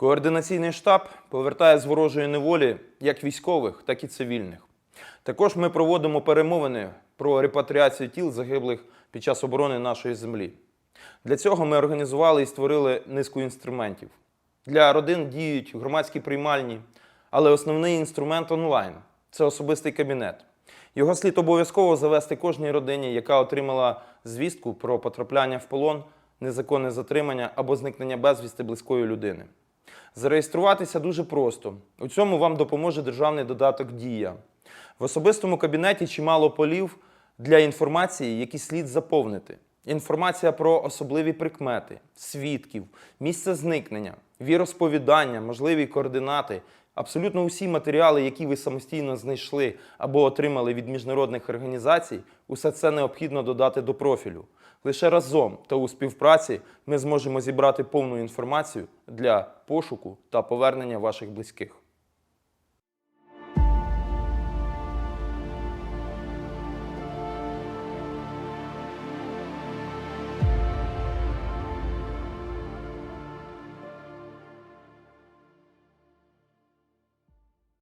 Координаційний штаб повертає з ворожої неволі як військових, так і цивільних. Також ми проводимо перемовини про репатріацію тіл загиблих під час оборони нашої землі. Для цього ми організували і створили низку інструментів. Для родин діють громадські приймальні, але основний інструмент онлайн це особистий кабінет. Його слід обов'язково завести кожній родині, яка отримала звістку про потрапляння в полон, незаконне затримання або зникнення безвісти близької людини. Зареєструватися дуже просто. У цьому вам допоможе державний додаток Дія. В особистому кабінеті чимало полів для інформації, які слід заповнити. Інформація про особливі прикмети, свідків, місце зникнення, віросповідання, можливі координати, абсолютно усі матеріали, які ви самостійно знайшли або отримали від міжнародних організацій, усе це необхідно додати до профілю. Лише разом та у співпраці ми зможемо зібрати повну інформацію для пошуку та повернення ваших близьких.